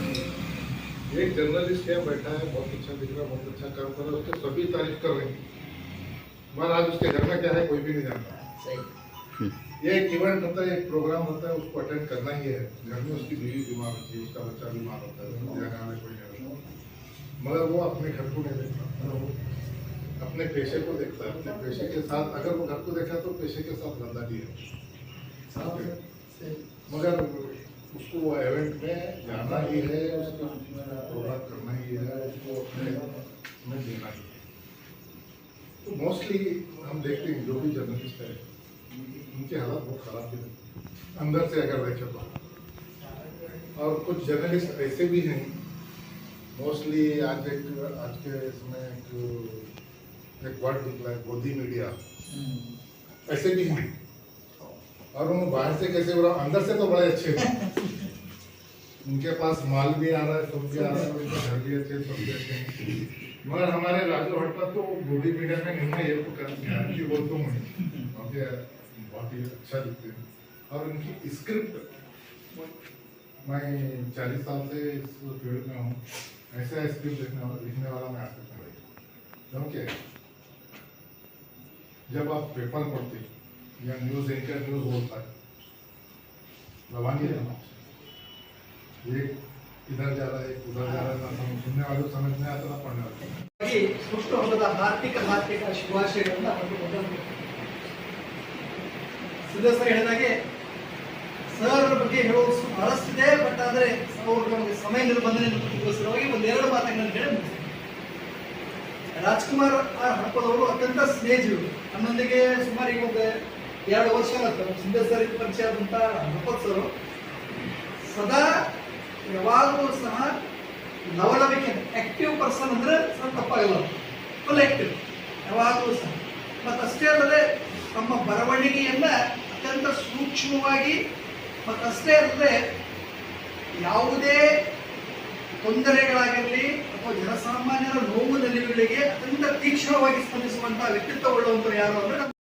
एक जर्नलिस्ट यहाँ बैठा है बहुत अच्छा दिख रहा है बहुत अच्छा काम कर रहा है उसके सभी तारीफ़ कर रहे हैं। मगर आज उसके घर में क्या है कोई भी नहीं जानता। ये एक इवेंट होता है एक प्रोग्राम होता है उसको अटेंड करना ही है। घर में उसकी बीवी बीमार होती है उसका बच्चा बीमार होता है जाने आने कोई नहीं मगर वो अपने घर को नहीं देखता अपने पेशे को देखता है अपने पेशे के साथ अगर वो घर को देखा तो पेशे के साथ गद्दारी है। मगर उसको वो इवेंट में जाना ही है उसको प्रोग्राम करना ही है उसको अपने में देना ही है। तो मोस्टली हम देखते हैं जो भी जर्नलिस्ट है उनके हालात बहुत खराब है। अंदर से अगर देखें तो और कुछ जर्नलिस्ट ऐसे भी हैं मोस्टली आज एक आज के इसमें एक एक वर्ड निकला है गोदी मीडिया ऐसे भी हैं। और उन बाहर से कैसे बोला, अंदर से तो बड़े अच्छे हैं। उनके पास माल भी आ रहा है, सब भी आ रहा है, उनके घर भी अच्छे सब भी अच्छे मगर हमारे राजू हड़पा तो गोदी मीडिया में नहीं है ये तो गारंटी हूँ मैं क्योंकि बहुत ही अच्छा लिखते हैं। और उनकी स्क्रिप्ट मैं चालीस साल से इस फ़ील्ड में हूँ, ऐसा स्क्रिप्ट लिखने वाला लिखने वाला मैं तक नहीं देखा क्योंकि जब आप पेपर पढ़ते या न्यूज एंकर न्यूज बोलता है रवानी है ये इधर जा रहा है एक उधर जा रहा है ना समझ- सुनने वाले को समझ नहीं आता ना पढ़ने वाले को। ಹಾಗಾಗಿ ಹುಟ್ಟುಹಬ್ಬದ ಹಾರ್ದಿಕ ಹಾರ್ದಿಕ ಶುಭಾಶಯಗಳನ್ನ ಅವರಿಗೆ ಮೊದಲು ಸರ್ ಹೇಳಿದಾಗೆ ಸರ್ ಬಗ್ಗೆ ಹೇಳೋದು ಸು- ಬಹಳಷ್ಟಿದೆ ಬಟ್ ಆದ್ರೆ ಅವರು ನಮಗೆ ಸಮಯ ನಿರ್ಬಂಧನೆಗೋಸ್ಕರವಾಗಿ ಒಂದೆರಡು ಮಾತುಗಳನ್ನು ಹೇಳಿ ಮುಗಿಸ್ತೀನಿ. ರಾಜ್ಕುಮಾರ್ ಆರ್ ಹಡಪದವರು ಅತ್ಯಂತ ಸ್ನೇಹಿತರು ನನ್ನೊಂದಿಗೆ ಸುಮಾರು ಈಗ ಒಂದು ಎರಡು ವರ್ಷ ಸಿಂಧೆ ಸರ್ ಪರಿಚಯ ಆದಂತ ಮಹೋತ್ಸವರು ಸದಾ ಯಾವಾಗಲೂ ಸಹ ಲವಲವಿಕೆ ಆಕ್ಟಿವ್ ಪರ್ಸನ್ ಅಂದ್ರೆ ಸ್ವಲ್ಪ ತಪ್ಪಾಗಲ್ಲ ಫುಲ್ ಆಕ್ಟಿವ್ ಯಾವಾಗಲೂ ಸಹ. ಮತ್ತು ಅಷ್ಟೇ ಅಲ್ಲದೆ ತಮ್ಮ ಬರವಣಿಗೆಯನ್ನ ಅತ್ಯಂತ ಸೂಕ್ಷ್ಮವಾಗಿ ಮತ್ತಷ್ಟೇ ಅಲ್ಲದೆ ಯಾವುದೇ ತೊಂದರೆಗಳಾಗಿರಲಿ ಅಥವಾ ಜನಸಾಮಾನ್ಯರ ನೋವು ನಲಿವುಗಳಿಗೆ ಅತ್ಯಂತ ತೀಕ್ಷ್ಣವಾಗಿ ಸ್ಪಂದಿಸುವಂತಹ ವ್ಯಕ್ತಿತ್ವ ಉಳ್ಳವಂತರು ಯಾರು ಅಂದ್ರೆ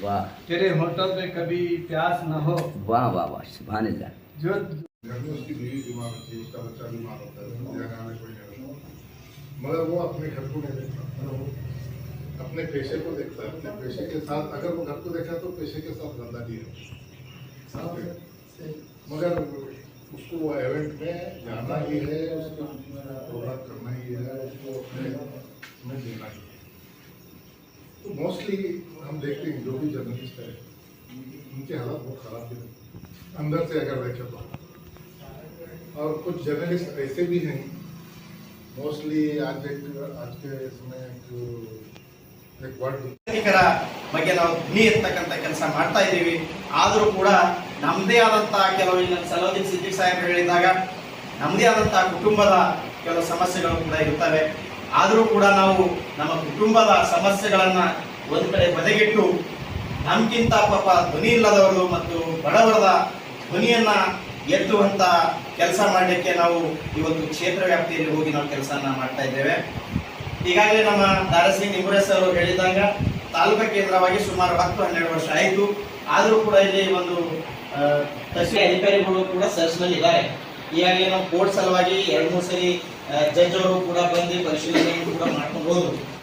वाह। तेरे होठों पे कभी प्यास न हो। वाह वाह वाह सुभान जो घर में उसकी बीवी बीमार होती उसका बच्चा बीमार होता उसको जाने आने कोई नहीं होता मगर वो अपने घर को नहीं देखता अपने पेशे को देखता है अपने पेशे के साथ। अगर वो घर को देखा तो पेशे के साथ गद्दारी है। मगर उसको वो इवेंट में जाना ही है उसको प्रोग्राम करना ही है उसको अपने में देना ही है। तो मोस्टली हम देखते हैं जो भी जर्नलिस्ट है उनके हालात बहुत खराब है अंदर से अगर देखें तो और कुछ जर्नलिस्ट ऐसे भी हैं मोस्टली आज एक आज के इसमें एक एक वर्ड ಸೈನಿಕರ ಬಗ್ಗೆ ನಾವು ಧ್ವನಿ ಎತ್ತಕ್ಕಂತ ಕೆಲಸ ಮಾಡ್ತಾ ಇದ್ದೀವಿ ಆದರೂ ಕೂಡ ನಮ್ಮದೇ ಆದಂತಹ ಕೆಲವು ಇಲ್ಲಿ ನಮ್ಮ ಸಲೋದಿನ್ ಸಿದ್ದಿಕ್ ಸಾಹೇಬರು ಹೇಳಿದಾಗ ನಮ್ಮದೇ ಆದಂತಹ ಕುಟುಂಬದ ಕೆಲವು ಸಮಸ್ಯೆಗಳು ಕೂಡ ಇರ್ತವೆ ಆದರೂ ಕೂಡ ನಾವು ನಮ್ಮ ಕುಟುಂಬದ ಸಮಸ್ಯೆಗಳನ್ನ ಒಂದು ಕಡೆ ಬದಿಗಿಟ್ಟು, ನಮ್ಗಿಂತ ಪಾಪ ಧ್ವನಿ ಇಲ್ಲದವರು ಮತ್ತು ಬಡವರದ ಧ್ವನಿಯನ್ನ ಎತ್ತುವಂತ ಕೆಲಸ ಮಾಡಲಿಕ್ಕೆ ನಾವು ಇವತ್ತು ಕ್ಷೇತ್ರ ವ್ಯಾಪ್ತಿಯಲ್ಲಿ ಹೋಗಿ ನಾವು ಕೆಲಸನ ಮಾಡ್ತಾ ಇದ್ದೇವೆ. ಈಗಾಗಲೇ ನಮ್ಮ ದಾರಸಿಂಗ್ ನಿಂಬುರೇಸ್ ಅವರು ಹೇಳಿದಾಗ ತಾಲೂಕಾ ಕೇಂದ್ರವಾಗಿ ಸುಮಾರು ಹತ್ತು, ಹನ್ನೆರಡು ವರ್ಷ ಆಯಿತು. ಆದರೂ ಕೂಡ ಇಲ್ಲಿ ಒಂದು ತಹಸೀಲ್ ಅಧಿಕಾರಿಗಳು ಕೂಡ ಸರ್ಚ್ನಲ್ಲಿ ಇದ್ದಾರೆ. ಈಗಾಗಲೇ ಕೋರ್ಟ್ ಸಲುವಾಗಿ ಎರಡು ಮೂರು ಸರಿ ಜಡ್ಜ್ ಅವರು ಕೂಡ ಬಂದು ಪರಿಶೀಲನೆ ಕೂಡ ಮಾಡ್ಕೊಂಡು